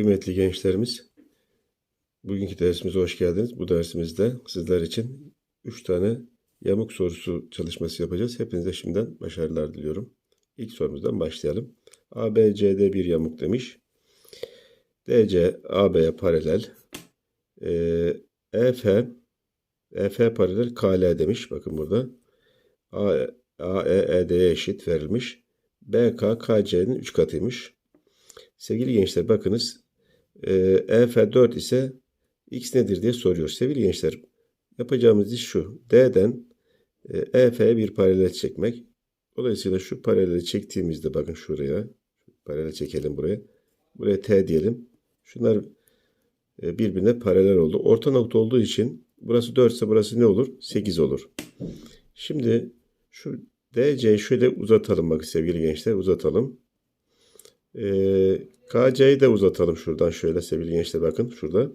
Kıymetli gençlerimiz, bugünkü dersimize hoş geldiniz. Bu dersimizde sizler için 3 tane yamuk sorusu çalışması yapacağız. Hepinize şimdiden başarılar diliyorum. İlk sorumuzdan başlayalım. ABCD bir yamuk demiş. DC AB'ye paralel. Ee, EF EF paralel KL demiş. Bakın burada. A, AEED'ye eşit verilmiş. BK KC'nin 3 katıymış. Sevgili gençler bakınız e, EF4 ise X nedir diye soruyor. Sevgili gençler yapacağımız iş şu. D'den e, EF'ye bir paralel çekmek. Dolayısıyla şu paraleli çektiğimizde bakın şuraya. Paralel çekelim buraya. Buraya T diyelim. Şunlar e, birbirine paralel oldu. Orta nokta olduğu için burası 4 ise burası ne olur? 8 olur. Şimdi şu DC'yi şöyle uzatalım bak sevgili gençler uzatalım. Ee, KC'yi de uzatalım şuradan şöyle sevgili gençler bakın şurada.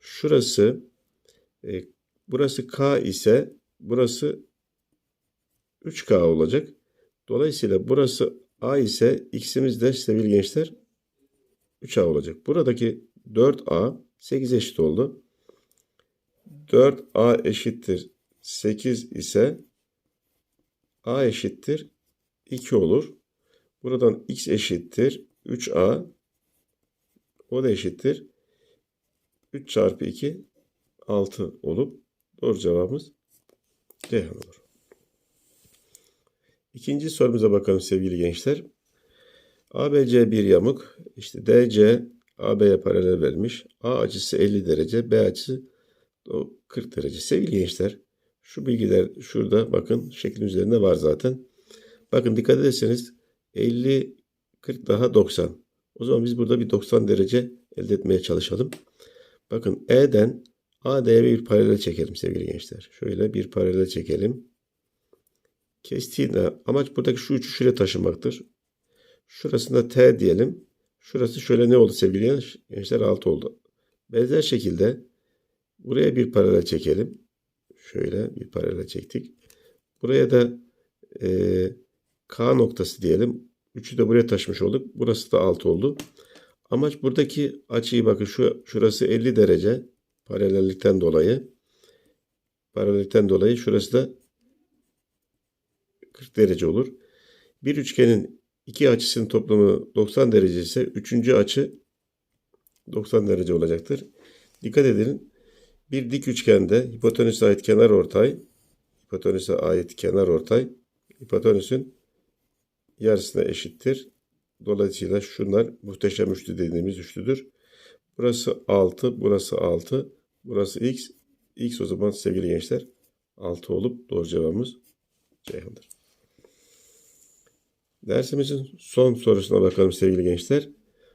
Şurası e, burası K ise burası 3K olacak. Dolayısıyla burası A ise X'imiz de sevgili gençler 3A olacak. Buradaki 4A 8 eşit oldu. 4A eşittir 8 ise A eşittir 2 olur. Buradan x eşittir 3a. O da eşittir 3 çarpı 2 6 olup doğru cevabımız Ceyhan olur. İkinci sorumuza bakalım sevgili gençler. ABC bir yamuk. İşte DC AB'ye paralel vermiş. A açısı 50 derece, B açısı 40 derece. Sevgili gençler, şu bilgiler şurada bakın şeklin üzerinde var zaten. Bakın dikkat ederseniz 50, 40 daha 90. O zaman biz burada bir 90 derece elde etmeye çalışalım. Bakın E'den AD'ye bir paralel çekelim sevgili gençler. Şöyle bir paralel çekelim. Kestiğinde amaç buradaki şu üçü şuraya taşımaktır. Şurasında T diyelim. Şurası şöyle ne oldu sevgili gençler? 6 oldu. Benzer şekilde buraya bir paralel çekelim. Şöyle bir paralel çektik. Buraya da e, K noktası diyelim. 3'ü de buraya taşımış olduk. Burası da 6 oldu. Amaç buradaki açıyı bakın şu şurası 50 derece paralellikten dolayı. Paralellikten dolayı şurası da 40 derece olur. Bir üçgenin iki açısının toplamı 90 derece ise üçüncü açı 90 derece olacaktır. Dikkat edin. Bir dik üçgende hipotenüse ait kenar ortay, hipotenüse ait kenar ortay, hipotenüsün yarısına eşittir. Dolayısıyla şunlar muhteşem üçlü dediğimiz üçlüdür. Burası 6, burası 6, burası x. x o zaman sevgili gençler 6 olup doğru cevabımız Ceyhan'dır. Dersimizin son sorusuna bakalım sevgili gençler.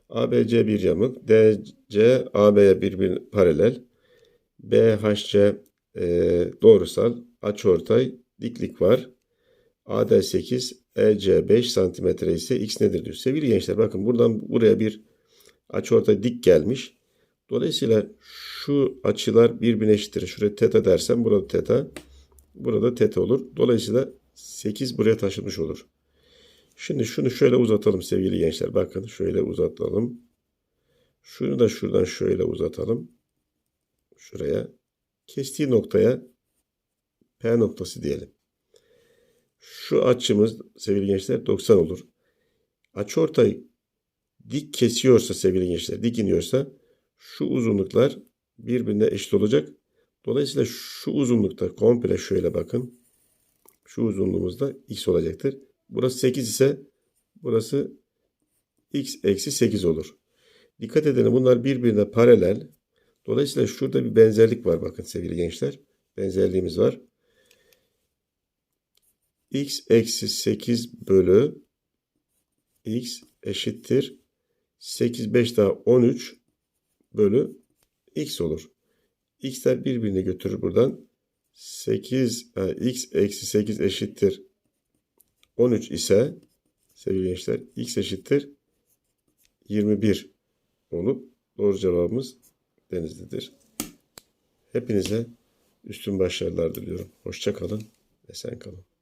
ABC bir yamuk, DC AB'ye birbirine paralel, BHC e, doğrusal, açıortay, diklik var. AD 8, EC 5 santimetre ise x nedir diyor. Sevgili gençler bakın buradan buraya bir açı orta dik gelmiş. Dolayısıyla şu açılar birbirine eşittir. Şuraya teta dersem burada teta. Burada teta olur. Dolayısıyla 8 buraya taşınmış olur. Şimdi şunu şöyle uzatalım sevgili gençler. Bakın şöyle uzatalım. Şunu da şuradan şöyle uzatalım. Şuraya. Kestiği noktaya P noktası diyelim. Şu açımız sevgili gençler 90 olur. Açı ortay dik kesiyorsa sevgili gençler dik iniyorsa şu uzunluklar birbirine eşit olacak. Dolayısıyla şu uzunlukta komple şöyle bakın. Şu uzunluğumuzda x olacaktır. Burası 8 ise burası x eksi 8 olur. Dikkat edin bunlar birbirine paralel. Dolayısıyla şurada bir benzerlik var bakın sevgili gençler. Benzerliğimiz var x eksi 8 bölü x eşittir 8 5 daha 13 bölü x olur. x'ler birbirini götürür buradan. 8 yani x eksi 8 eşittir 13 ise sevgili gençler x eşittir 21 olup doğru cevabımız Denizli'dir. Hepinize üstün başarılar diliyorum. Hoşça kalın, esen kalın.